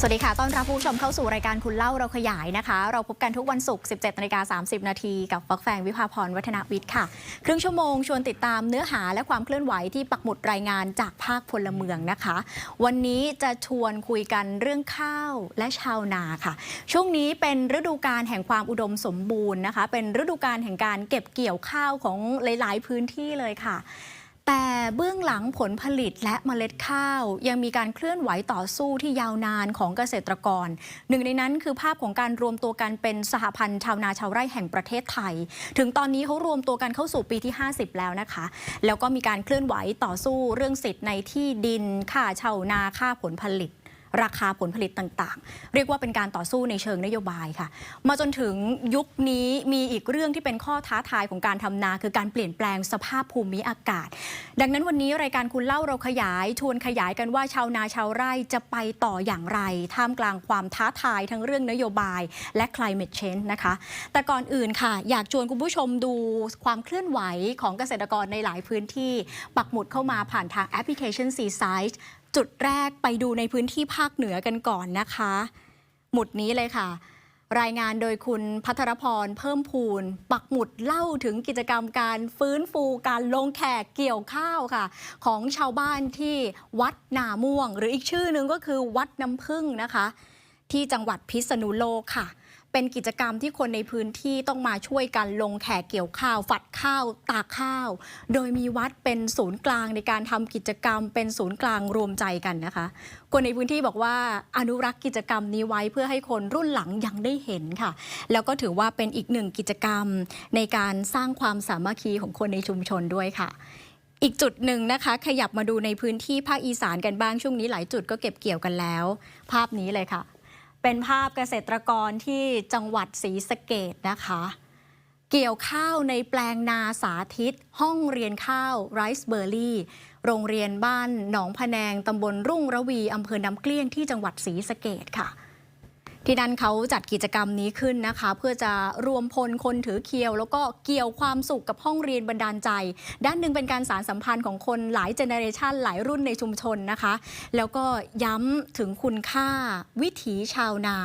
สวัสดีค่ะ ต้อนรับผู้ชมเข้าสู่รายการคุณเล่าเราขยายนะคะ เราพบกันทุกวันศุกร์ 17นาฬิกา30 นาทีกับฟักแฟงวิภาพรวัฒนวิทย์ค่ะ ครึ่งชั่วโมงชวนติดตามเนื้อหาและความเคลื่อนไหวที่ปักหมุดรายงานจากภาคพลเมืองนะคะ วันนี้จะชวนคุยกันเรื่องข้าวและชาวนาค่ะ ช่วงนี้เป็นฤดูการแห่งความอุดมสมบูรณ์นะคะ เป็นฤดูการแห่งการเก็บเกี่ยวข้าวของหลาย ๆ พื้นที่เลยค่ะ แต่เบื้องหลังผลผลิตและเมล็ดข้าว ยังมีการเคลื่อนไหวต่อสู้ที่ยาวนานของเกษตรกร หนึ่งในนั้นคือภาพของการรวมตัวกันเป็นสหพันธ์ชาวนาชาวไร่แห่งประเทศไทย ถึงตอนนี้เขารวมตัวกันเข้าสู่ปีที่ 50 แล้วนะคะ แล้วก็มีการเคลื่อนไหวต่อสู้เรื่องสิทธิ์ในที่ดินค่าชาวนาค่าผลผลิต ราคาผลผลิตต่างๆ เรียกว่าเป็นการต่อสู้ในเชิงนโยบายค่ะ มาจนถึงยุคนี้มีอีกเรื่องที่เป็นข้อท้าทายของการทำนา คือการเปลี่ยนแปลงสภาพภูมิอากาศ ดังนั้นวันนี้รายการคุณเล่าเราขยาย ชวนขยายกันว่าชาวนาชาวไร่จะไปต่ออย่างไร ท่ามกลางความท้าทายทั้งเรื่องนโยบาย และ climate change นะคะ แต่ก่อนอื่นค่ะ อยากชวนคุณผู้ชมดูความเคลื่อนไหวของเกษตรกรในหลายพื้นที่ปักหมุดเข้ามาผ่านทางแอปพลิเคชัน Seaside จุดแรกไปดูในพื้นที่ภาคเหนือกันก่อนนะคะ หมุดนี้เลยค่ะ รายงานโดยคุณพัทรพรเพิ่มพูน ปักหมุดเล่าถึงกิจกรรมการฟื้นฟูการลงแขกเกี่ยวข้าวค่ะ ของชาวบ้านที่วัดนาม่วง หรืออีกชื่อหนึ่งก็คือวัดน้ำพึ่งนะคะ ที่จังหวัดพิษณุโลกค่ะ เป็นกิจกรรมที่คนในพื้นที่ต้องมาช่วยกันลงแขกเกี่ยวข้าว ฝัดข้าว ตากข้าว โดยมีวัดเป็นศูนย์กลางในการทำกิจกรรม เป็นศูนย์กลางรวมใจกันนะคะ คนในพื้นที่บอกว่าอนุรักษ์กิจกรรมนี้ไว้เพื่อให้คนรุ่นหลังยังได้เห็นค่ะ แล้วก็ถือว่าเป็นอีกหนึ่งกิจกรรมในการสร้างความสามัคคีของคนในชุมชนด้วยค่ะอีกจุดหนึ่งนะคะ ขยับมาดูในพื้นที่ภาคอีสานกันบ้างช่วงนี้หลายจุดก็เก็บเกี่ยวกันแล้ว ภาพนี้เลยค่ะ เป็นภาพเกษตรกรที่จังหวัดศรีสะเกดนะคะ เกี่ยวข้าวในแปลงนาสาธิต ห้องเรียนข้าวไรซ์เบอร์รี่โรงเรียนบ้านหนองพะแนงตำบลรุ่งระวีอำเภอน้ำเกลี้ยงที่จังหวัดศรีสะเกดค่ะ ที่นั่นเขาจัดกิจกรรมนี้ขึ้นนะคะ เพื่อจะรวมพลคนถือเคียว แล้วก็เกี่ยวความสุขกับห้องเรียนบันดาลใจ ด้านหนึ่งเป็นการสารสัมพันธ์ของคนหลายเจเนเรชันหลายรุ่นในชุมชนนะคะ แล้วก็ย้ำถึงคุณค่าวิถีชาวนา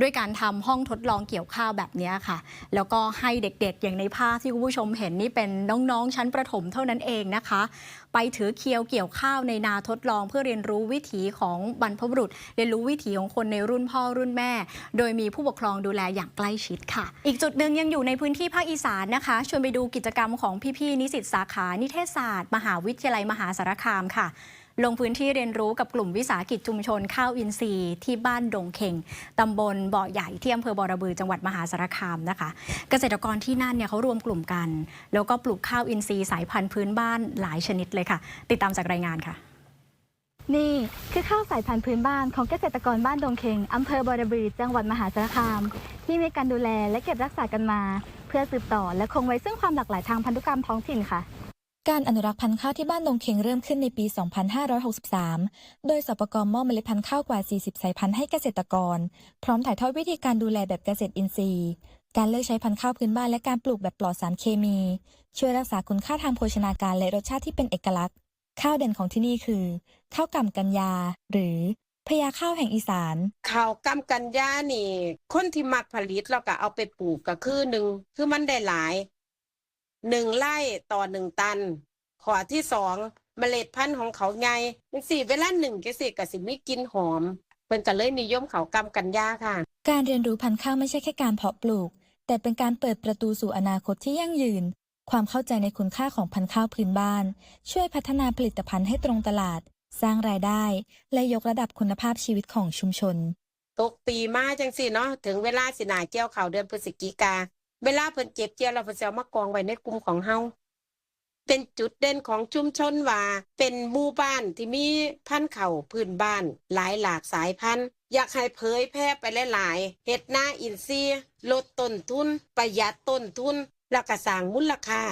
ด้วยการทำห้องทดลองเกี่ยวข้าวแบบนี้ค่ะ แล้วก็ให้เด็กๆ อย่างในภาพที่คุณผู้ชมเห็นนี่เป็นน้องๆ ชั้นประถมเท่านั้นเองนะคะ ไปถือเคียวเกี่ยวข้าวในนาทดลอง เพื่อเรียนรู้วิถีของบรรพบุรุษ เรียนรู้วิถีของคนในรุ่นพ่อรุ่นแม่ โดยมีผู้ปกครองดูแลอย่างใกล้ชิดค่ะ อีกจุดหนึ่งยังอยู่ในพื้นที่ภาคอีสานนะคะ ชวนไปดูกิจกรรมของพี่ๆนิสิตสาขานิเทศศาสตร์ มหาวิทยาลัยมหาสารคามค่ะ ลงพื้นที่เรียนรู้กับกลุ่มวิสาหกิจชุมชนข้าวอินทรีย์ที่บ้านดงเข่งตำบลบ่อใหญ่ที่อำเภอบอระบือจังหวัดมหาสารคามนะคะ เกษตรกรที่นั่นเนี่ยเขารวมกลุ่มกัน แล้วก็ปลูกข้าวอินทรีย์สายพันธุ์พื้นบ้านหลายชนิดเลยค่ะ ติดตามจากรายงานค่ะ นี่คือข้าวสายพันธุ์พื้นบ้านของเกษตรกรบ้านดงเคงอำเภอบอระบือจังหวัดมหาสารคาม ที่มีการดูแลและเก็บรักษากันมา เพื่อสืบต่อและคงไว้ซึ่งความหลากหลายทางพันธุกรรมท้องถิ่นค่ะ การอนุรักษ์พันธุ์ข้าวที่บ้านดงเค็งเริ่มขึ้นในปี 2563 โดยสปกรมอบเมล็ดพันธุ์ข้าวกว่า 40 สายพันธุ์ให้เกษตรกร พร้อมถ่ายทอดวิธีการดูแลแบบเกษตรอินทรีย์ การเลือกใช้พันธุ์ข้าวพื้นบ้านและการปลูกแบบปลอดสารเคมี ช่วยรักษาคุณค่าทางโภชนาการและรสชาติที่เป็นเอกลักษณ์ ข้าวเด่นของที่นี่คือ ข้าวกำกัญญา หรือพญาข้าวแห่งอีสานข้าวกำกันยานี่ คนที่มักผลิตแล้วก็เอาไปปลูกก็คือหนึ่งคือมันได้หลาย หนึ่งไร่ต่อหนึ่งตันข้อที่สองเมล็ดพันธุ์ของเขาไงจังสี่เวลาหนึ่งก็สิก็สิมีกลิ่นหอมเพิ่นก็เลยนิยมเขาวกำกันยาค่ะ การเรียนรู้พันธุ์ข้าวไม่ใช่แค่การเพาะปลูก แต่เป็นการเปิดประตูสู่อนาคตที่ยั่งยืน ความเข้าใจในคุณค่าของพันธุ์ข้าวพื้นบ้าน ช่วยพัฒนาผลิตภัณฑ์ให้ตรงตลาด สร้างรายได้ และยกระดับคุณภาพชีวิตของชุมชน ตกปีมาจังสี่เนาะถึงเวลาสิหนาเกี่ยวข้าวเดือนพฤศจิกา เวลาเพิ่นเจ็บเกี่ยวเราเพิ่นสิเอามากองไว้ในกลุ่มของเฮาเป็นจุดเด่นของชุมชนว่า เป็นหมู่บ้านที่มีพันธุ์ข้าพื้นบ้าน หลายหลากสายพันธุ์ อยากให้เผยแพร่ไปหลายๆเฮ็ดหน้าอินทรีย์ลดต้นทุน ประหยัดต้นทุน แล้วก็สร้างมูลค่า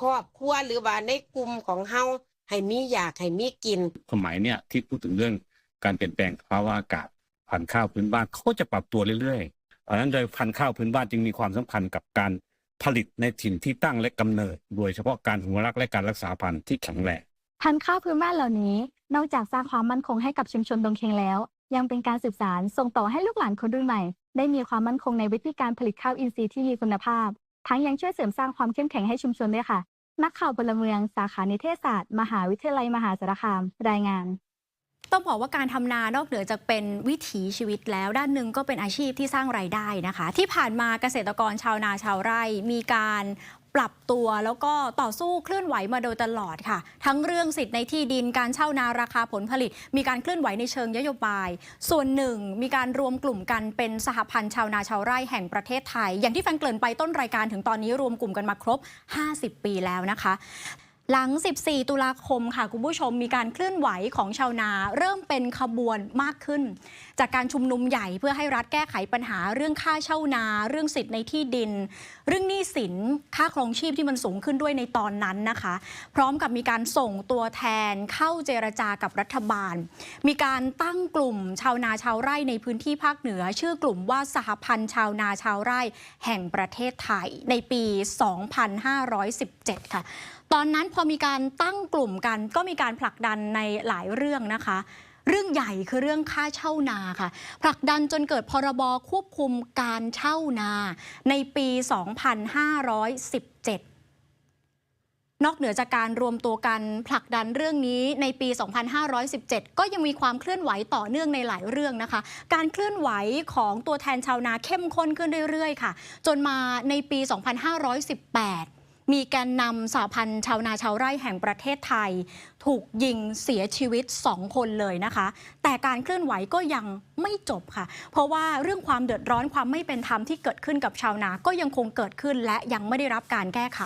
ครอบครัวหรือว่าในกลุ่มของเฮาให้มีอยากให้มีกิน สมัยเนี่ยที่พูดถึงเรื่องการเปลี่ยนแปลงภาวะอากาศพันธุ์ข้าวพื้นบ้านเขาจะปรับตัวเรื่อย ๆเพราะฉะนั้นโดยพันธุ์ข้าวพื้นบ้านจึงมีความสำคัญกับการผลิตในถิ่นที่ตั้งและกำเนิด โดยเฉพาะการอนุรักและการรักษาพันธุ์ที่แข็งแรงพันธุ์ข้าวพื้นบ้านเหล่านี้ นอกจากสร้างความมั่นคงให้กับชุมชนดงเค็งแล้ว ยังเป็นการสืบสานส่งต่อให้ลูกหลานคนรุ่นใหม่ ได้มีความมั่นคงในวิธีการผลิตข้าวอินทรีย์ที่มีคุณภาพ ทั้งยังช่วยเสริมสร้างความเข้มแข็งให้ชุมชนด้วยค่ะ นักข่าวพลเมือง สาขานิเทศศาสตร์ มหาวิทยาลัยมหาสารคาม รายงาน ต้องบอกว่าการทำนานอกเหนือจากเป็นวิถีชีวิตแล้ว ด้านหนึ่งก็เป็นอาชีพที่สร้างรายได้นะคะ ที่ผ่านมาเกษตรกรชาวนาชาวไร่ มีการปรับตัวแล้วก็ต่อสู้เคลื่อนไหวมาโดยตลอดค่ะ ทั้งเรื่องสิทธิ์ในที่ดินการเช่านาราคาผลผลิต มีการเคลื่อนไหวในเชิงนโยบาย ส่วนหนึ่ง มีการรวมกลุ่มกันเป็นสหพันธ์ชาวนาชาวไร่แห่งประเทศไทย อย่างที่แฟนเกริ่นไปต้นรายการถึงตอนนี้รวมกลุ่มกันมาครบ 50 ปีแล้วนะคะ หลัง 14 ตุลาคมค่ะ คุณผู้ชมมีการเคลื่อนไหวของชาวนา เริ่มเป็นขบวนมากขึ้น จากการชุมนุมใหญ่เพื่อให้รัฐแก้ไขปัญหาเรื่องค่าเช่านา เรื่องสิทธิ์ในที่ดิน เรื่องหนี้สินค่าครองชีพที่มันสูงขึ้นด้วยในตอนนั้นนะคะ พร้อมกับมีการส่งตัวแทนเข้าเจรจากับรัฐบาล มีการตั้งกลุ่มชาวนาชาวไร่ในพื้นที่ภาคเหนือ ชื่อกลุ่มว่าสหพันธ์ชาวนาชาวไร่แห่งประเทศไทยในปี 2517 ค่ะ ตอนนั้นพอมีการตั้งกลุ่มกันก็มีการผลักดันในหลายเรื่องนะคะ เรื่องใหญ่คือเรื่องค่าเช่านาค่ะ ผลักดันจนเกิดพรบควบคุมการเช่านาในปี 2517นอกเหนือจากการรวมตัวกันผลักดันเรื่องนี้ในปี 2517 ก็ยังมีความเคลื่อนไหวต่อเนื่องในหลายเรื่องนะคะ การเคลื่อนไหวของตัวแทนชาวนาเข้มข้นขึ้นเรื่อย ๆ ค่ะ จนมาในปี 2518 มีแกนนำสหพันธ์ชาวนาชาวไร่แห่งประเทศไทย ถูกยิงเสียชีวิต 2 คนเลยนะคะ แต่การเคลื่อนไหวก็ยังไม่จบค่ะ เพราะว่าเรื่องความเดือดร้อนความไม่เป็นธรรมที่เกิดขึ้นกับชาวนาก็ยังคงเกิดขึ้นและยังไม่ได้รับการแก้ไข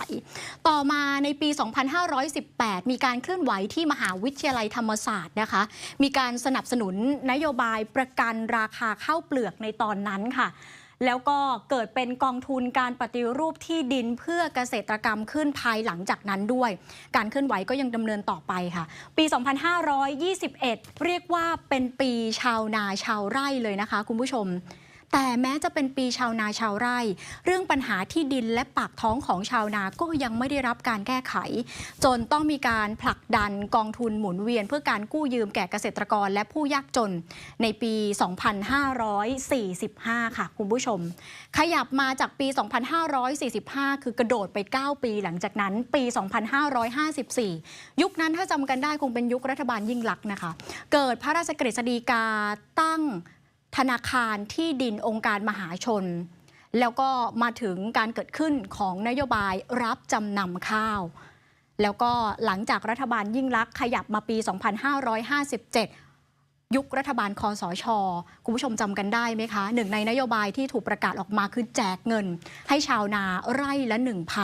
ต่อมาในปี 2518 มีการเคลื่อนไหวที่มหาวิทยาลัยธรรมศาสตร์นะคะ มีการสนับสนุนนโยบายประกันราคาข้าวเปลือกในตอนนั้นค่ะ แล้วก็เกิดเป็นกองทุนการปฏิรูปที่ดินเพื่อเกษตรกรรมขึ้นภายหลังจากนั้นด้วย การเคลื่อนไหวก็ยังดำเนินต่อไปค่ะ ปี 2521 เรียกว่าเป็นปีชาวนาชาวไร่เลยนะคะ คุณผู้ชม แต่แม้จะเป็นปีชาวนาชาวไร่ เรื่องปัญหาที่ดินและปากท้องของชาวนาก็ยังไม่ได้รับการแก้ไข จนต้องมีการผลักดันกองทุนหมุนเวียน เพื่อการกู้ยืมแก่เกษตรกรและผู้ยากจนในปี 2545 ค่ะคุณผู้ชม ขยับมาจากปี 2545 คือกระโดดไป 9 ปีหลังจากนั้นปี 2554 ยุคนั้นถ้าจำกันได้คงเป็นยุครัฐบาลยิ่งลักษณ์นะคะ เกิดพระราชกฤษฎีกาตั้ง ธนาคารที่ดินองค์การมหาชน แล้วก็มาถึงการเกิดขึ้นของนโยบายรับจำนำข้าว แล้วก็หลังจากรัฐบาลยิ่งลักษณ์ขยับมาปี 2557 ยุครัฐบาลคอสช คุณผู้ชมจำกันได้ไหมคะ หนึ่งในนโยบายที่ถูกประกาศออกมาคือแจกเงิน ให้ชาวนาไร่ละ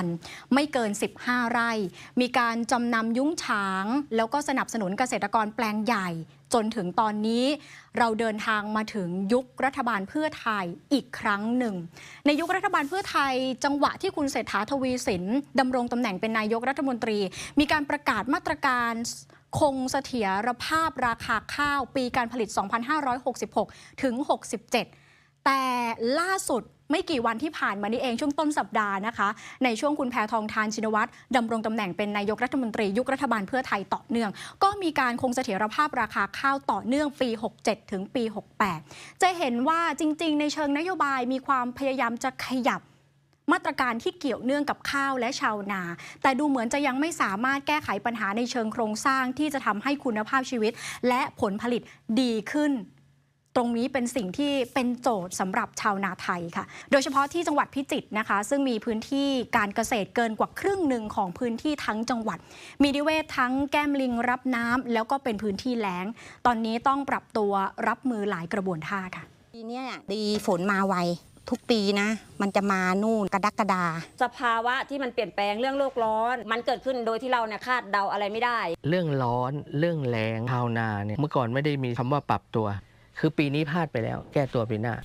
1,000 ไม่เกิน 15 ไร่ มีการจำนำยุ้งฉาง แล้วก็สนับสนุนเกษตรกรแปลงใหญ่ จนถึงตอนนี้เราเดินทางมาถึงยุครัฐบาลเพื่อไทยอีกครั้งหนึ่ง ในยุครัฐบาลเพื่อไทย จังหวะที่คุณเศรษฐาทวีสินดำรงตำแหน่งเป็นนายกรัฐมนตรี มีการประกาศมาตรการ คงเสถียรภาพราคาข้าวปีการผลิต 2566 ถึง 67 แต่ล่าสุดไม่กี่วันที่ผ่านมานี้เองช่วงต้นสัปดาห์นะคะ ในช่วงคุณแพทองทานชินวัตรดำรงตำแหน่งเป็นนายกรัฐมนตรียุครัฐบาลเพื่อไทยต่อเนื่อง ก็มีการคงเสถียรภาพราคาข้าวต่อเนื่องปี 67 ถึงปี 68 จะเห็นว่าจริง ๆ ในเชิงนโยบายมีความพยายามจะขยับ มาตรการที่เกี่ยวเนื่องกับข้าวและชาวนา แต่ดูเหมือนจะยังไม่สามารถแก้ไขปัญหาในเชิงโครงสร้างที่จะทำให้คุณภาพชีวิต และผลผลิตดีขึ้นตรงนี้เป็นสิ่งที่เป็นโจทย์สำหรับชาวนาไทยค่ะ โดยเฉพาะที่จังหวัดพิจิตรนะคะ ซึ่งมีพื้นที่การเกษตรเกินกว่าครึ่งหนึ่งของพื้นที่ทั้งจังหวัด มีนิเวศทั้งแก้มลิงรับน้ำแล้วก็เป็นพื้นที่แล้ง ตอนนี้ต้องปรับตัวรับมือหลายกระบวนท่าค่ะปีนี้ดีฝนมาไว ทุกปีนะ มันจะมานู่นกระดักกระดา สภาวะที่มันเปลี่ยนแปลงเรื่องโลกร้อน มันเกิดขึ้นโดยที่เราเนี่ยคาดเดาอะไรไม่ได้ เรื่องร้อนเรื่องแรงชาวนาเนี่ยเมื่อก่อนไม่ได้มีคำว่าปรับตัว คือปีนี้พลาดไปแล้ว แก้ตัวปีหน้า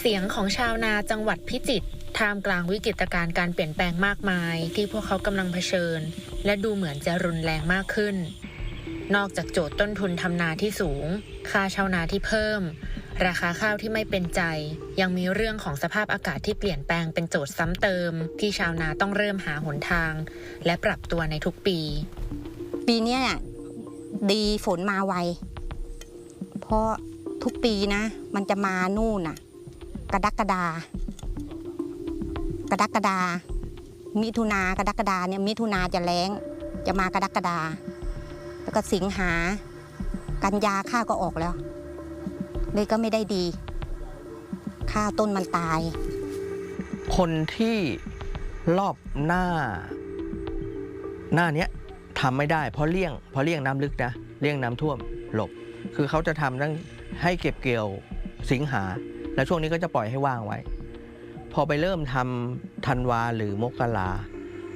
เสียงของชาวนาจังหวัดพิจิตรท่ามกลางวิกฤตการณ์การเปลี่ยนแปลงมากมาย ที่พวกเขากำลังเผชิญ และดูเหมือนจะรุนแรงมากขึ้น นอกจากโจทย์ต้นทุนทำนาที่สูง ค่าชาวนาที่เพิ่ม ราคาข้าวที่ไม่เป็นใจ ยังมีเรื่องของสภาพอากาศที่เปลี่ยนแปลงเป็นโจทย์ซ้ำเติม ที่ชาวนาต้องเริ่มหาหนทาง และปรับตัวในทุกปี ปีนี้ดีฝนมาไว เพราะทุกปีนะ มันจะมานู่นน่ะ กระดักกระดา กระดักกระดา มิถุนากระดักกระดาเนี่ยมิถุนาจะแรงจะมากระดักกระดา แล้วก็สิงหา กันยาข้าก็ออกแล้ว เลยก็ไม่ได้ดีข้าต้นมันตาย คนที่รอบหน้า หน้าเนี้ยทำไม่ได้ เพราะเลี่ยงเพราะเลี่ยงน้ำลึกนะเลี่ยงน้ำท่วมหลบ คือเขาจะทำตั้งให้เก็บเกี่ยวสิงหา แล้วช่วงนี้ก็จะปล่อยให้ว่างไว้ พอไปเริ่มทำธันวาหรือมกรา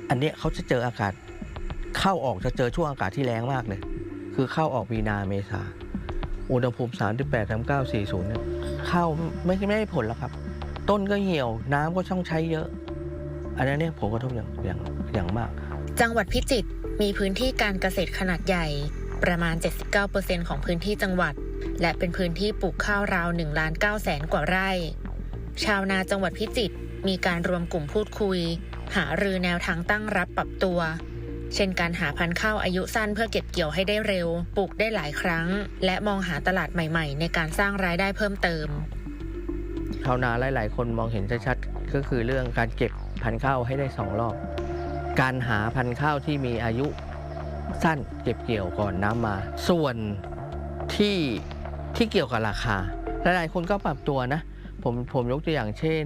อันเนี้ยเขาจะเจออากาศ เข้าออกจะเจอช่วงอากาศที่แรงมากเลย คือเข้าออกมีนาเมษา อุณหภูมิ 38 39 40เนี่ยข้าวไม่ไม่ได้ผลแล้วครับ ต้นก็เหี่ยวน้ำก็ช่องใช้เยอะ อันนั้นเนี่ยผลกระทบอย่างอย่างอย่างมาก จังหวัดพิจิตรมีพื้นที่การเกษตรขนาดใหญ่ ประมาณ 79%ของพื้นที่จังหวัด และเป็นพื้นที่ปลูกข้าวราว1ล้าน9แสนกว่าไร่ ชาวนาจังหวัดพิจิตรมีการรวมกลุ่มพูดคุย หารือแนวทางตั้งรับปรับตัว เช่นการหาพันธุ์ข้าวอายุสั้นเพื่อเก็บเกี่ยวให้ได้เร็ว ปลูกได้หลายครั้ง และมองหาตลาดใหม่ๆ ในการสร้างรายได้เพิ่มเติมชาวนาหลาย ๆ คนมองเห็นชัดๆก็คือเรื่องการเก็บพันธุ์ข้าวให้ได้สองรอบ การหาพันธุ์ข้าวที่มีอายุสั้นเก็บเกี่ยวก่อนน้ำมา ส่วนที่ที่เกี่ยวกับราคา หลาย ๆ คนก็ปรับตัวนะ ผมผมยกตัวอย่างเช่น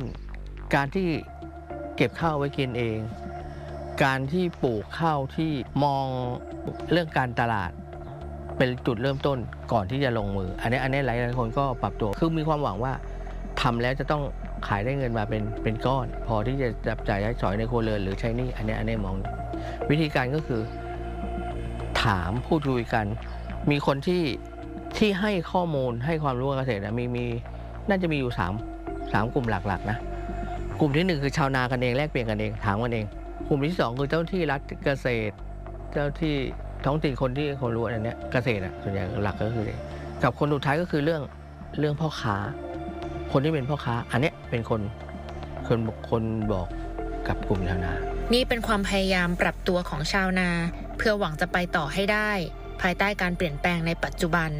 การที่เก็บข้าวไว้กินเอง การที่ปลูกข้าวที่มองเรื่องการตลาด เป็นจุดเริ่มต้นก่อนที่จะลงมือ อันนี้อันนี้หลายหลายคนก็ปรับตัวคือมีความหวังว่าทำแล้วจะต้องขายได้เงินมาเป็นเป็นก้อน พอที่จะจับจ่ายใช้สอยในครเรือนหรือใช้นี่อันนี้อันนี้มอง วิธีการก็คือ ถามพูดคุยกัน มีคนที่ที่ให้ข้อมูลให้ความรู้เกษตรนะมีมีน่าจะมีอยู่สามสามกลุ่มหลักๆนะกลุ่มที่หนึ่งคือชาวนากันเองแลกเปลี่ยนกันเองถามกันเอง กลุ่มที่สองคือเจ้าหน้าที่รัฐเกษตร เจ้าที่ท้องถิ่นคนที่คนรู้อันนี้เกษตรอะส่วนใหญ่หลักก็คือกับคนสุดท้ายก็คือเรื่องเรื่องพ่อค้า คนที่เป็นพ่อค้า อันนี้เป็นคนคนคนบอกกับกลุ่มชาวนา นี่เป็นความพยายามปรับตัวของชาวนา เพื่อหวังจะไปต่อให้ได้ ภายใต้การเปลี่ยนแปลงในปัจจุบัน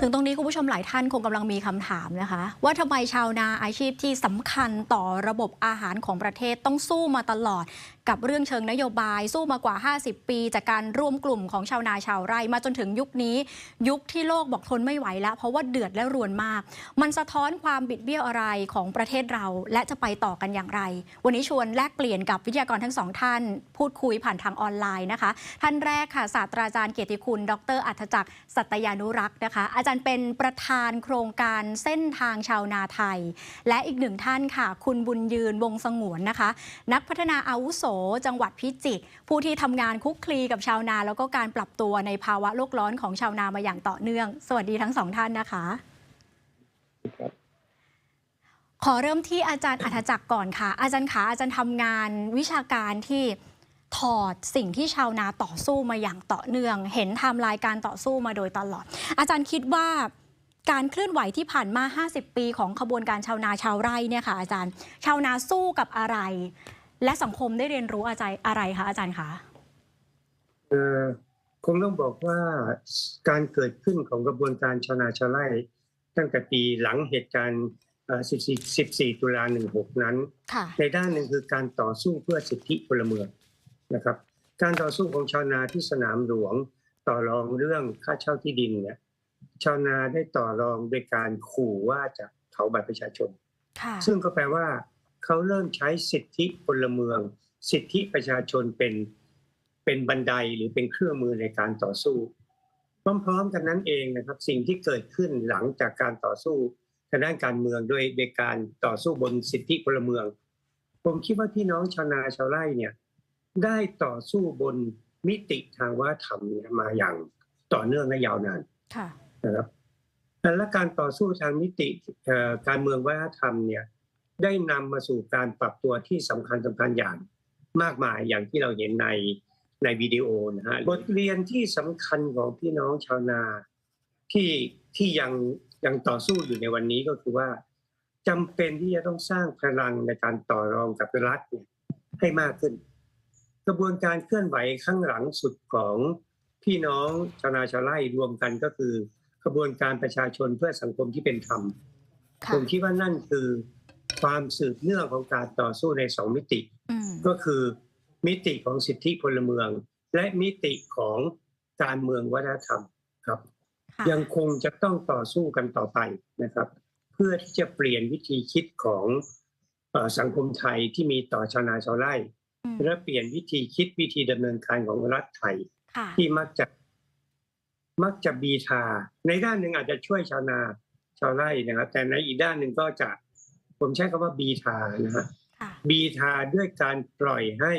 ถึงตรงนี้คุณผู้ชมหลายท่านคงกำลังมีคำถามนะคะ ว่าทำไมชาวนาอาชีพที่สำคัญต่อระบบอาหารของประเทศต้องสู้มาตลอด กับเรื่องเชิงนโยบายสู้มากว่า 50 ปี จากการร่วมกลุ่มของชาวนาชาวไร่มาจนถึงยุคนี้ ยุคที่โลกบอกทนไม่ไหวแล้ว เพราะว่าเดือดและรวนมาก มันสะท้อนความบิดเบี้ยวอะไรของประเทศเรา และจะไปต่อกันอย่างไร วันนี้ชวนแลกเปลี่ยนกับวิทยากรทั้งสองท่าน พูดคุยผ่านทางออนไลน์นะคะ ท่านแรกค่ะศาสตราจารย์เกียรติคุณ ดร อัธจักรสัตยานุรักษ์นะคะ อาจารย์เป็นประธานโครงการเส้นทางชาวนาไทย และอีกหนึ่งท่านค่ะ คุณบุญยืนวงสงวนนะคะ นักพัฒนาอาวุโสจังหวัดพิจิตรผู้ที่ทำงานคุกคลีกับชาวนา แล้วก็การปรับตัวในภาวะโลกร้อนของชาวนามาอย่างต่อเนื่อง สวัสดีทั้งสองท่านนะคะขอเริ่มที่อาจารย์อัธจักรก่อนค่ะ อาจารย์ขาอาจารย์ทำงานวิชาการที่ถอดสิ่งที่ชาวนาต่อสู้มาอย่างต่อเนื่อง เห็นไทม์ไลน์การต่อสู้มาโดยตลอด อาจารย์คิดว่าการเคลื่อนไหวที่ผ่านมา 50 ปีของขบวนการชาวนาชาวไร่เนี่ยค่ะอาจารย์ ชาวนาสู้กับอะไร และสังคมได้เรียนรู้อาจารย์อะไรคะอาจารย์คะเอ่อคงต้องบอกว่าการเกิดขึ้นของกระบวนการชาวนาชาวไร่ตั้งแต่ปีหลังเหตุการณ์เอ่อ14 14 ตุลา 16 นั้นค่ะในด้านหนึ่งคือการต่อสู้เพื่อสิทธิพลเมืองนะครับ การต่อสู้ของชาวนาที่สนามหลวงต่อรองเรื่องค่าเช่าที่ดินเนี่ยชาวนาได้ต่อรองโดยการขู่ว่าจะเผาบัตรประชาชนค่ะซึ่งก็แปลว่า เขาเริ่มใช้สิทธิพลเมือง สิทธิประชาชนเป็นเป็นบันไดหรือเป็นเครื่องมือในการต่อสู้ พร้อมๆกันนั้นเองนะครับ สิ่งที่เกิดขึ้นหลังจากการต่อสู้ทางด้านการเมืองโดยโดยการต่อสู้บนสิทธิพลเมือง ผมคิดว่าพี่น้องชาวนาชาวไร่เนี่ยได้ต่อสู้บนมิติทางวัฒนธรรมเนี่ยมาอย่างต่อเนื่องและยาวนานค่ะนะครับและการต่อสู้ทางมิติเอ่อการเมืองวัฒนธรรมเนี่ย ได้นำมาสู่การปรับตัวที่สำคัญสำคัญอย่างมากมายอย่างที่เราเห็นในในวิดีโอนะฮะบทเรียนที่สำคัญของพี่น้องชาวนาที่ที่ยังยังต่อสู้อยู่ในวันนี้ก็คือว่าจำเป็นที่จะต้องสร้างพลังในการต่อรองกับรัฐเนี่ยให้มากขึ้น กระบวนการเคลื่อนไหวข้างหลังสุดของพี่น้องชาวนาชาวไร่รวมกันก็คือกระบวนการประชาชนเพื่อสังคมที่เป็นธรรมค่ะผมคิดว่านั่นคือ ความสืบเนื่องของการต่อสู้ในสองมิติอืมก็คือมิติของสิทธิพลเมือง และมิติของการเมืองวัฒนธรรมครับค่ะยังคงจะต้องต่อสู้กันต่อไปนะครับ เพื่อที่จะเปลี่ยนวิธีคิดของเอ่อสังคมไทยที่มีต่อชาวนาชาวไร่อืมและเปลี่ยนวิธีคิดวิธีดำเนินการของรัฐไทยค่ะที่มักจะมักจะบีทา ในด้านหนึ่งอาจจะช่วยชาวนาชาวไร่นะครับ แต่ในอีกด้านหนึ่งก็จะ ผมใช้คำว่าบีทานะฮะค่ะบีทาด้วยการปล่อยให้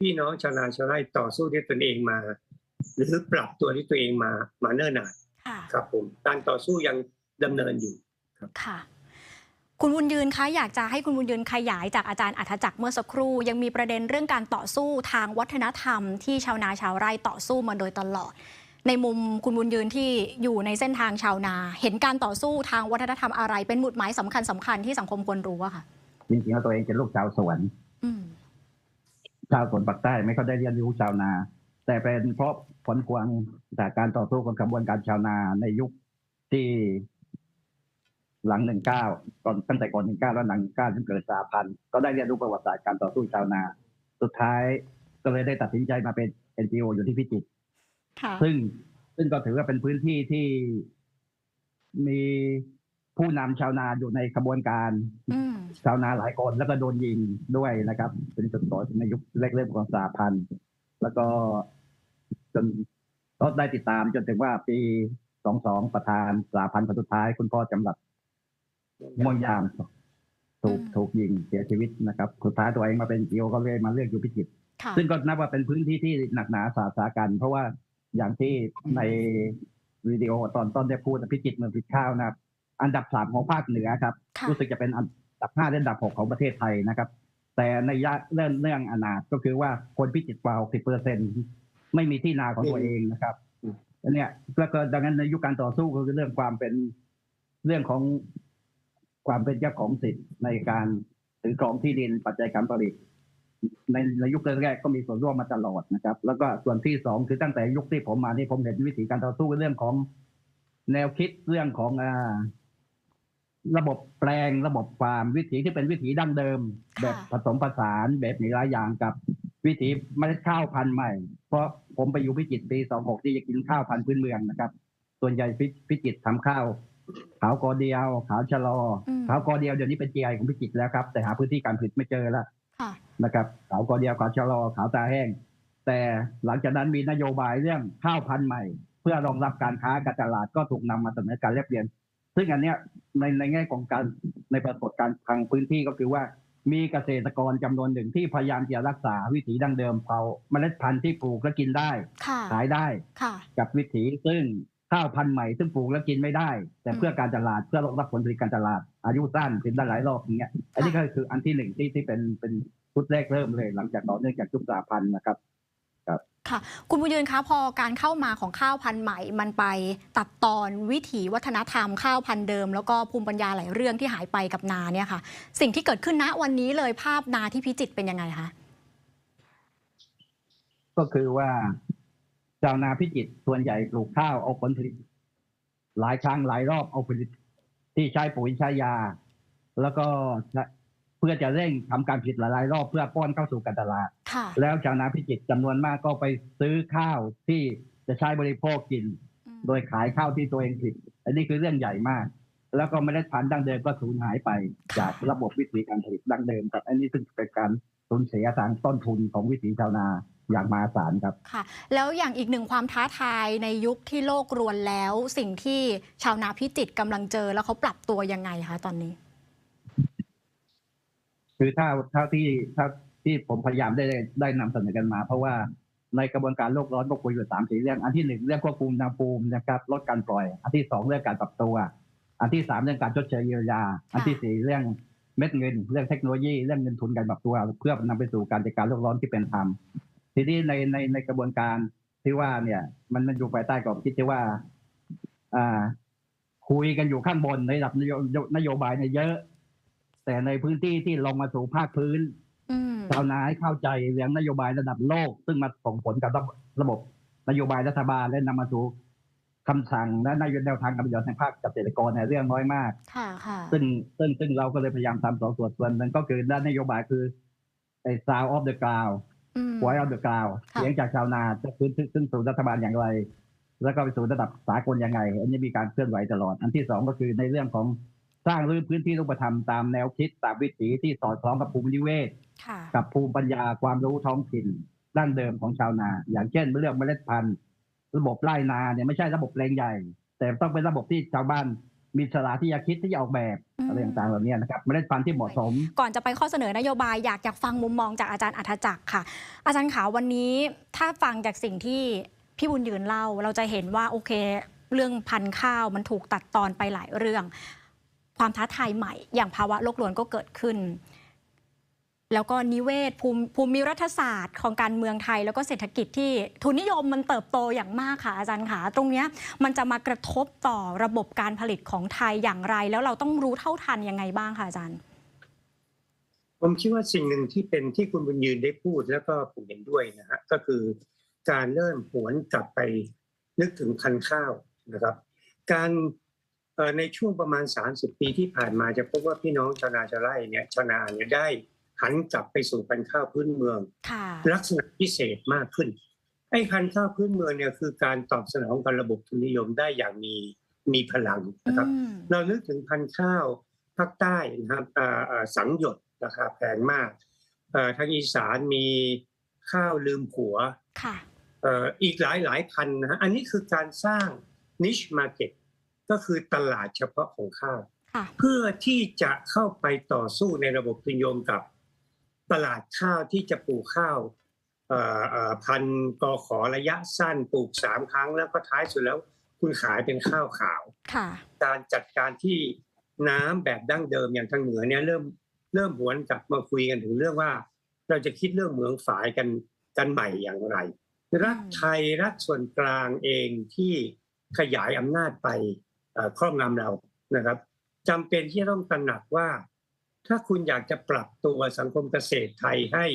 พี่น้องชาวนาชาวไร่ต่อสู้ด้วยตนเองมา หรือปรับตัวที่ตัวเองมามาเนิ่นนานค่ะครับผมการต่อสู้ยังดำเนินอยู่ค่ะ คุณบุญยืนคะอยากจะให้คุณบุญยืนขยายจากอาจารย์อัธจักรเมื่อสักครู่ ยังมีประเด็นเรื่องการต่อสู้ทางวัฒนธรรมที่ชาวนาชาวไร่ต่อสู้มาโดยตลอด ในมุมคุณบุญยืนที่อยู่ในเส้นทางชาวนา เห็นการต่อสู้ทางวัฒนธรรมอะไร เป็นหมุดหมายสำคัญสคัญๆที่สังคมควรรู้อะค่ะจริงๆแล้วตัวเองเป็นลูกชาวสวนอืมชาวสวนปักใต้ไม่ก็ได้เรียนรู้ชาวนา แต่เป็นเพราะผลพวงจากการต่อสู้ของกระบวนการชาวนาในยุคที่หลังหนึ่งเก้าก่อนตั้งแต่ก่อนหนึ่งเก้าแล้วหลังเก้าจนเกิดสาพันธ์ก็ได้เรียนรู้ประวัติศาสตร์การต่อสู้ชาวนา สุดท้ายก็เลยได้ตัดสินใจมาเป็น NGO อยู่ที่พิจิตรค่ะ ซึ่งซึ่งก็ถือว่าเป็นพื้นที่ที่มีผู้นำชาวนาอยู่ในขบวนการอืมชาวนาหลายคนแล้วก็โดนยิงด้วยนะครับ เป็นจุดต่อในยุคแรกเริ่มของสาพันธ์แล้วก็จนก็ได้ติดตามจนถึงว่าปีสองสองประธานสาพันธ์คนสุดท้าย คุณพ่อจำหลัดม่วงยามถูกอืมถูกยิงเสียชีวิตนะครับสุดท้ายตัวเองมาเป็นเอียวก็เลยมาเลือกอยู่พิจิตรค่ะซึ่งก็นับว่าเป็นพื้นที่ที่หนักหนาสาสากัน เพราะว่า อย่างที่ในวิดีโอตอนต้นได้พูดพิจิตรเมืองพิจิตรข้าวนะครับ อันดับสามของภาคเหนือครับค่ะรู้สึกจะเป็นอันดับห้าและอันดับหกของประเทศไทยนะครับ แต่ในยะเรื่องเรื่องอนาถก็คือว่าคนพิจิตรกว่าหกสิบเปอร์เซ็นไม่มีที่นาของตัวเองนะครับอืมอันเนี้ยแล้วก็ดังนั้นในยุคการต่อสู้ก็คือเรื่องความเป็นเรื่องของความเป็นเจ้าของสิทธิ์ในการถือครองที่ดินปัจจัยการผลิต ในในยุคแรกๆก็มีส่วนร่วมมาตลอดนะครับ แล้วก็ส่วนที่สองคือตั้งแต่ยุคที่ผมมานี่ผมเห็นวิธีการต่อสู้เรื่องของแนวคิดเรื่องของอ่าระบบแปลงระบบฟาร์มวิถีที่เป็นวิถีดั้งเดิมค่ะแบบผสมผสานแบบมีหลายอย่างกับวิถีเมล็ดข้าวพันธุ์ใหม่ เพราะผมไปอยู่พิจิตรปีสองหกที่จะกินข้าวพันธุ์พื้นเมืองนะครับ ส่วนใหญ่พิพิจิตรทำข้าวขาวกอเดียว ขาวชะลออมขาวกอเดียวเดี๋ยวนี้เป็น GI ของพิจิตรแล้วครับ แต่หาพื้นที่การผลิตไม่เจอแล้วค่ะ นะครับขาวกอเดียวขาวชะลอขาวตาแห้ง แต่หลังจากนั้นมีนโยบายเรื่องข้าวพันธุ์ใหม่ เพื่อรองรับการค้าการตลาดก็ถูกนำมาเสนอการแลกเปลี่ยน ซึ่งอันเนี้ยในในแง่ของการในปรากฏการณ์ทางพื้นที่ก็คือว่ามีเกษตรกรจำนวนหนึ่งที่พยายามจะรักษาวิถีดั้งเดิมเผาเมล็ดพันธุ์ที่ปลูกและกินได้ค่ะขายได้ค่ะกับวิถีซึ่งข้าวพันธุ์ใหม่ซึ่งปลูกแล้วกินไม่ได้ แต่เพื่อการตลาดเพื่อรองรับผลผลิตการตลาด อายุสั้นกินได้หลายรอบอย่างเงี้ยอันนี้ก็คืออันที่หนึ่งที่ที่เป็นเป็น ชุดแรกเริ่มเลย หลังจากต่อเนื่องจากยุคสาพันธ์นะครับ ค่ะ คุณบุญยืนคะพอการเข้ามาของข้าวพันธุ์ใหม่ มันไปตัดตอนวิถีวัฒนธรรมข้าวพันธุ์เดิม แล้วก็ภูมิปัญญาหลายเรื่องที่หายไปกับนาเนี่ยค่ะ สิ่งที่เกิดขึ้นณวันนี้เลยภาพนาที่พิจิตรเป็นยังไงคะก็คือว่าชาวนาพิจิตรส่วนใหญ่ปลูกข้าวเอาผลผลิต หลายครั้งหลายรอบเอาผลผลิตที่ใช้ปุ๋ยใช้ยา แล้วก็เพื่อจะเร่งทำการผลิตหลายๆรอบเพื่อป้อนเข้าสู่การตลาดค่ะแล้วชาวนาพิจิตรจำนวนมากก็ไปซื้อข้าวที่จะใช้บริโภคกินอืมโดยขายข้าวที่ตัวเองผลิตอันนี้คือเรื่องใหญ่มาก แล้วก็เมล็ดพันธุ์ดั้งเดิมก็สูญหายไป จากระบบวิถีการผลิตดั้งเดิมครับอันนี้ซึ่งเป็นการสูญเสียทางต้นทุนของวิถีชาวนาอย่างมหาศาลครับค่ะ แล้วอย่างอีกหนึ่งความท้าทายในยุคที่โลกรวนแล้ว สิ่งที่ชาวนาพิจิตรกำลังเจอแล้วเขาปรับตัวยังไงคะตอนนี้ คือถ้าเท่าที่ถ้าที่ผมพยายามได้ได้นำเสนอกันมา เพราะว่าในกระบวนการโลกร้อนก็คุยอยู่สามสี่เรื่อง อันที่หนึ่งเรื่องควบคุมอุณหภูมินะครับลดการปล่อย อันที่สองเรื่องการปรับตัว อันที่สามเรื่องการชดเชยเยียวยา อันที่สี่เรื่องเม็ดเงิน เรื่องเทคโนโลยีเรื่องเงินทุนการปรับตัว เพื่อนำไปสู่การจัดการโลกร้อนที่เป็นธรรมทีนี้ในในในกระบวนการที่ว่าเนี่ย มันมันอยู่ภายใต้กรอบคิดที่ว่า อ่า คุยกันอยู่ข้างบนในระดับนโยนโยบายเนี่ยเยอะ แต่ในพื้นที่ที่ลงมาสู่ภาคพื้นอืมชาวนาให้เข้าใจเรื่องนโยบายระดับโลก ซึ่งมาส่งผลกับระบบระบบนโยบายรัฐบาลและนำมาสู่คำสั่งและนโยบายแนวทางการประโยชน์ในภาคเกษตรกรเนี่ยเรื่องน้อยมาก ค่ะค่ะซึ่งซึ่งซึ่งเราก็เลยพยายามทำสองส่วนส่วนหนึ่งก็คือด้านนโยบายคือไอ้ sound of the ground อืม voice of the ground ค่ะเสียงจากชาวนาจะขึ้นขึ้นสู่รัฐบาลอย่างไร แล้วก็ไปสู่ระดับสากลยังไง อันนี้มีการเคลื่อนไหวตลอด อันที่สองก็คือในเรื่องของ สร้างพื้นที่รูปธรรมตามแนวคิดตามวิถีที่สอดคล้องกับภูมินิเวศค่ะกับภูมิปัญญาความรู้ท้องถิ่นดั้งเดิมของชาวนา อย่างเช่นเรื่องเมล็ดพันธุ์ระบบไร่นาเนี่ยไม่ใช่ระบบแปลงใหญ่ แต่ต้องเป็นระบบที่ชาวบ้านมีฉลาดที่จะคิดที่จะออกแบบอืมอะไรต่างๆเหล่านี้นะครับเมล็ดพันธุ์ที่เหมาะสม ก่อนจะไปข้อเสนอนโยบายอยากอยากฟังมุมมองจากอาจารย์อัธจักรค่ะ อาจารย์ขาววันนี้ถ้าฟังจากสิ่งที่พี่บุญยืนเล่า เราจะเห็นว่าโอเค เรื่องพันธุ์ข้าวมันถูกตัดตอนไปหลายเรื่อง ความท้าทายใหม่ อย่างภาวะโลกร้อนก็เกิดขึ้น แล้วก็นิเวศภูมิภูมิรัฐศาสตร์ของการเมืองไทย แล้วก็เศรษฐกิจที่ทุนนิยมมันเติบโตอย่างมากค่ะอาจารย์ขาตรงนี้มันจะมากระทบต่อระบบการผลิตของไทยอย่างไร แล้วเราต้องรู้เท่าทันยังไงบ้างค่ะอาจารย์ผมคิดว่าสิ่งหนึ่งที่เป็นที่คุณบุญยืนได้พูดแล้วก็ผมเห็นด้วยนะฮะก็คือการเริ่มหวนกลับไปนึกถึงพันข้าวนะครับ การ ในช่วงประมาณ 30 ปีที่ผ่านมาจะพบว่าพี่น้องชาวนาชาวไร่เนี่ยชาวนาเนี่ยได้หันกลับไปสู่พันธุ์ข้าวพื้นเมืองค่ะลักษณะพิเศษมากขึ้นไอ้พันธุ์ข้าวพื้นเมืองเนี่ยคือการตอบสนองกับระบบทุนนิยมได้อย่างมีมีพลังนะครับอืมเรานึกถึงพันธุ์ข้าวภาคใต้นะครับอ่าอ่าสังหยดราคาแพงมากเอ่อทางอีสานมีข้าวลืมผัวค่ะเอ่ออีกหลายหลายพันนะฮะอันนี้คือการสร้าง niche market ก็ คือตลาดเฉพาะของข้าวค่ะเพื่อที่จะเข้าไปต่อสู้ในระบบทุนนิยมกับตลาดข้าวที่จะปลูกข้าวเอ่อเอ่อพันธุ์กอขอระยะสั้นปลูกสามครั้งแล้วก็ท้ายสุดแล้วคุณขายเป็นข้าวขาวค่ะการจัดการที่น้ำแบบดั้งเดิมอย่างทางเหนือเนี่ยเริ่มเริ่มหวนกลับมาคุยกันถึงเรื่องว่า เราจะคิดเรื่องเหมืองฝายกันกันใหม่อย่างไร รัฐไทยรัฐส่วนกลางเองที่ขยายอำนาจไปเอ่อ ครอบงำเรานะครับจำเป็นที่จะต้องตระหนักว่า ถ้าคุณอยากจะปรับตัวสังคมเกษตรไทยให้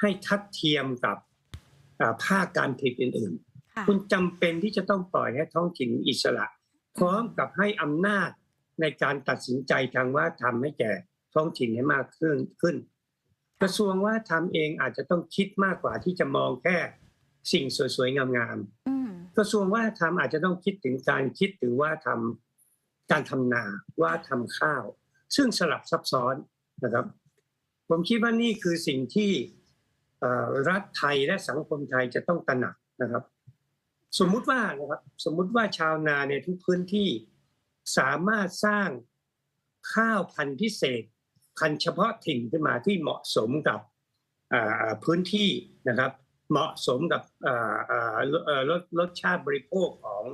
ให้ทัดเทียมกับอ่าภาคการผลิตอื่นๆค่ะคุณจำเป็นที่จะต้องปล่อยให้ท้องถิ่นอิสระ พร้อมกับให้อำนาจในการตัดสินใจทางว่าทำให้แก่ท้องถิ่นให้มากขึ้นขึ้น กระทรวงว่าทำเองอาจจะต้องคิดมากกว่าที่จะมองแค่สิ่งสวยๆงามอืมๆ กระทรวงว่าทำอาจจะต้องคิดถึงการคิดถึงว่าทำการทำนาว่าทำข้าว ซึ่งสลับซับซ้อนนะครับ ผมคิดว่านี่คือสิ่งที่รัฐไทยและสังคมไทยจะต้องตระหนักนะครับ สมมุติว่านะครับสมมุติว่าชาวนาในทุกพื้นที่สามารถสร้างข้าวพันธุ์พิเศษ พันธุ์เฉพาะถิ่นขึ้นมาที่เหมาะสมกับพื้นที่นะครับ เหมาะสมกับอ่าอ่าเอ่อรสรสชาติบริโภคของ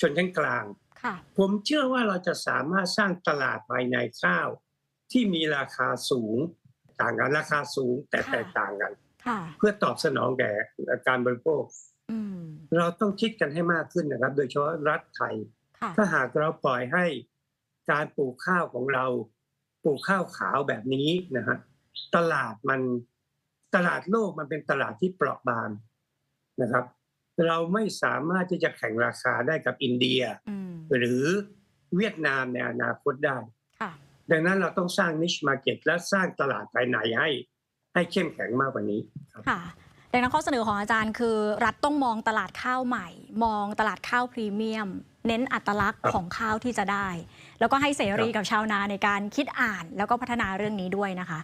ชนชั้นกลางค่ะผมเชื่อว่าเราจะสามารถสร้างตลาดภายในข้าว ที่มีราคาสูงต่างกันราคาสูงแต่ค่ะแตกต่างกันค่ะเพื่อตอบสนองแก่การบริโภคอืมเราต้องคิดกันให้มากขึ้นนะครับ โดยเฉพาะรัฐไทยค่ะถ้าหากเราปล่อยให้การปลูกข้าวของเรา ปลูกข้าวขาวแบบนี้นะฮะตลาดมัน ตลาดโลกมันเป็นตลาดที่เปราะบางนะครับ เราไม่สามารถที่จะแข่งราคาได้กับอินเดียอืมหรือเวียดนามในอนาคตได้ค่ะดังนั้นเราต้องสร้าง niche market และสร้างตลาดภายในให้ ให้เข้มแข็งมากกว่านี้ครับค่ะดังนั้นข้อเสนอของอาจารย์คือ รัฐต้องมองตลาดข้าวใหม่ มองตลาดข้าวพรีเมียม เน้นอัตลักษณ์ครับของข้าวที่จะได้ แล้วก็ให้เสรีครับกับชาวนาในการคิดอ่าน แล้วก็พัฒนาเรื่องนี้ด้วยนะคะ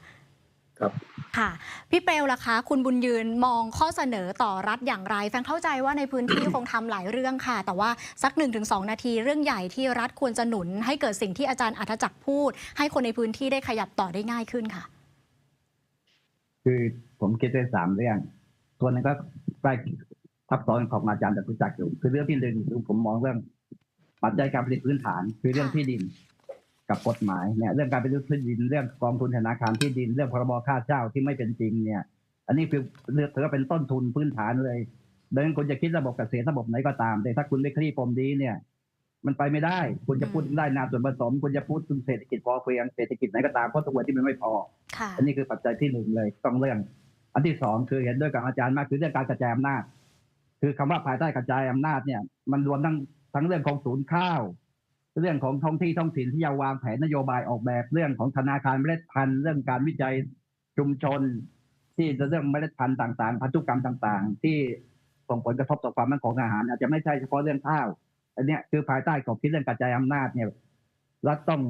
ครับค่ะพี่เปลล่ะคะ คุณบุญยืนมองข้อเสนอต่อรัฐอย่างไรแฟนเข้าใจว่าในพื้นที่ คงทำหลายเรื่องค่ะ แต่ว่าสัก 1-2 นาทีเรื่องใหญ่ที่รัฐควรจะหนุน ให้เกิดสิ่งที่อาจารย์อัธจักรพูด ให้คนในพื้นที่ได้ขยับต่อได้ง่ายขึ้นค่ะ คือผมคิดได้สามเรื่องส่วนหนึงก็ใกล้ทับซ้อนของอาจารย์จตุจักรอยู่คือเรื่องที่หนึ่งคือผมมองเรื่องปัจจัยการผลิตพื้นฐาน คือเรื่องค่ะที่ดิน กับกฎหมายเนี่ยเรื่องการไปรื้อที่ดินเรื่องกองทุนธนาคารที่ดินเรื่องพรบค่าเช่าที่ไม่เป็นจริงเนี่ย อันนี้คือถือว่าเป็นต้นทุนพื้นฐานเลยดังนั้นคุณจะคิดระบบเกษตรระบบไหนก็ตาม แต่ถ้าคุณไม่คลี่ปมนี้เนี่ย มันไปไม่ได้ คุณจะพูดได้นาส่วนผสม คุณจะพูดถึงเศรษฐกิจพอเพียงเศรษฐกิจไหนก็ตามเพราะตัวที่มันไม่พอค่ะอันนี้คือปัจจัยที่หนึ่งเลยต้องเรื่อง อันที่สองคือเห็นด้วยกับอาจารย์มากคือเรื่องการกระจายอำนาจ คือคำว่าภายใต้กระจายอำนาจเนี่ย มันรวมทั้งทั้งเรื่องของศูนย์ข้าว เรื่องของท้องที่ท้องถิ่นที่จะวางแผนนโยบายออกแบบเรื่องของธนาคารเมล็ดพันธุ์เรื่องการวิจัยชุมชน ที่จะเรื่องเมล็ดพันธุ์ต่างๆ พันธุกรรมต่างๆ ที่ส่งผลกระทบต่อความมั่นคงอาหาร อาจจะไม่ใช่เฉพาะเรื่องข้าว อันนี้คือภายใต้กรอบคิดเรื่องกระจายอำนาจเนี่ยรัฐต้อง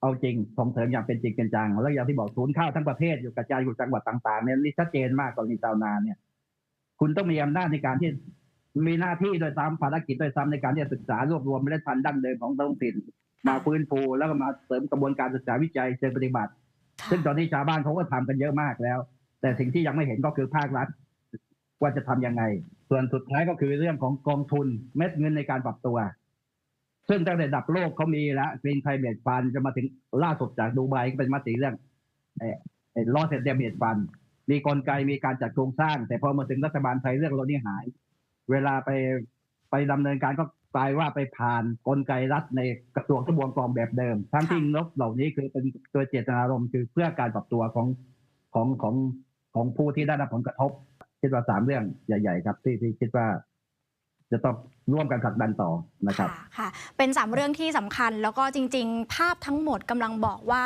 เอาจริงส่งเสริมอย่างเป็นจริงเป็นจังแล้วอย่างที่บอกศูนย์ข้าวทั้งประเทศอยู่กระจายอยู่จังหวัดต่างๆเนี่ยนี่ชัดเจนมากกรณีชาวนาเนี่ย คุณต้องมีอำนาจในการที่ มีหน้าที่โดยซ้ำภารกิจโดยซ้ำในการที่จะศึกษารวบรวมเมล็ดพันธุ์ดั้งเดิมของท้องถิ่นมาฟื้นฟูแล้วก็มาเสริมกระบวนการศึกษาวิจัยเชิงปฏิบัติ ซึ่งตอนนี้ชาวบ้านเขาก็ทำกันเยอะมากแล้ว แต่สิ่งที่ยังไม่เห็นก็คือภาครัฐว่าจะทำยังไง ส่วนสุดท้ายก็คือเรื่องของกองทุนเม็ดเงินในการปรับตัว ซึ่งตั้งแต่ดับโลกเขามีแล้ว Green Climate Fund จะมาถึงล่าสุดจากดูไบก็เป็นมติเรื่องเอ่อ Loss and Damage Fund มีกลไกมีการจัดโครงสร้าง แต่พอมาถึงรัฐบาลไทยเรื่องเรานี่หาย เวลาไปไปดำเนินการก็กลายว่าไปผ่านกลไกรัฐในกระทรวงทบวงกองแบบเดิม ทั้งที่งบเหล่านี้คือเป็นตัวเจตนารมณ์คือเพื่อการปรับตัวของของของของผู้ที่ได้รับผลกระทบ คิดว่าสามเรื่องใหญ่ ๆ ครับ ที่ที่คิดว่าจะต้อง ร่วมกันผลักดันต่อนะครับค่ะคะเป็นสามเรื่องที่สำคัญแล้วก็จริง ๆ ภาพทั้งหมดกำลังบอกว่า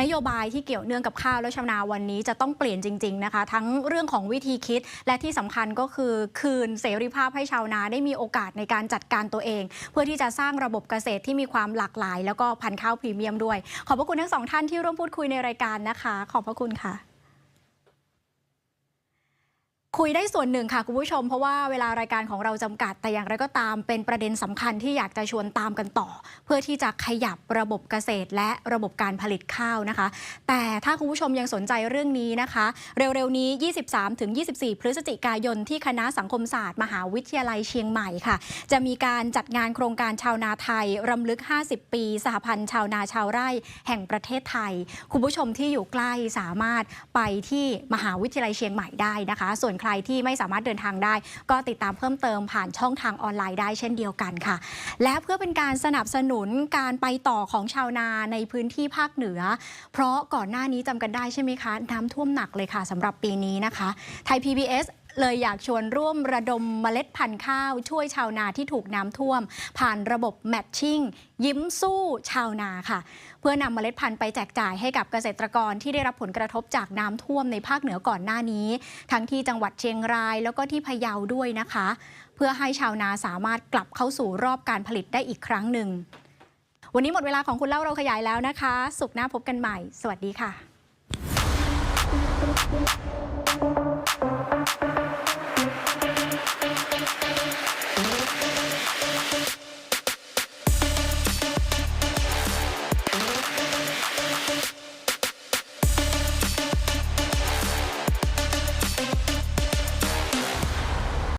นโยบายที่เกี่ยวเนื่องกับข้าวและชาวนาวันนี้จะต้องเปลี่ยนจริง ๆนะคะ ทั้งเรื่องของวิธีคิดและที่สำคัญก็คือคืนเสรีภาพให้ชาวนาได้มีโอกาสในการจัดการตัวเอง เพื่อที่จะสร้างระบบเกษตรที่มีความหลากหลาย แล้วก็พันธุ์ข้าวพรีเมียมด้วย ขอบพระคุณทั้งสองท่านที่ร่วมพูดคุยในรายการนะคะ ขอบพระคุณค่ะ คุยได้ส่วนหนึ่งค่ะคุณผู้ชม เพราะว่าเวลารายการของเราจำกัดแต่อย่างไรก็ตามเป็นประเด็นสำคัญที่อยากจะชวนตามกันต่อ เพื่อที่จะขยับระบบเกษตรและระบบการผลิตข้าวนะคะ แต่ถ้าคุณผู้ชมยังสนใจเรื่องนี้นะคะ เร็วๆนี้ 23-24 พฤศจิกายนที่คณะสังคมศาสตร์ มหาวิทยาลัยเชียงใหม่ค่ะ จะมีการจัดงานโครงการชาวนาไทยรำลึก 50 ปี สหพันธ์ชาวนาชาวไร่ แห่งประเทศไทย คุณผู้ชมที่อยู่ใกล้สามารถไปที่มหาวิทยาลัยเชียงใหม่ได้นะคะ ส่วนใครที่ไม่สามารถเดินทางได้ ก็ติดตามเพิ่มเติมผ่านช่องทางออนไลน์ได้เช่นเดียวกันค่ะ และเพื่อเป็นการสนับสนุนการไปต่อของชาวนาในพื้นที่ภาคเหนือ เพราะก่อนหน้านี้จำกันได้ใช่ไหมคะ น้ำท่วมหนักเลยค่ะสำหรับปีนี้นะคะ ไทย PBS เลยอยากชวนร่วมระดมเมล็ดพันธุ์ข้าว ช่วยชาวนาที่ถูกน้ำท่วม ผ่านระบบแมทชิ่งยิ้มสู้ชาวนาค่ะ เพื่อนำเมล็ดพันธุ์ไปแจกจ่ายให้กับเกษตรกรที่ได้รับผลกระทบจากน้ำท่วมในภาคเหนือก่อนหน้านี้ ทั้งที่จังหวัดเชียงรายแล้วก็ที่พะเยาด้วยนะคะ เพื่อให้ชาวนาสามารถกลับเข้าสู่รอบการผลิตได้อีกครั้งหนึ่งวันนี้หมดเวลาของคุณเล่าเราขยายแล้วนะคะ สุขหน้าพบกันใหม่ สวัสดีค่ะ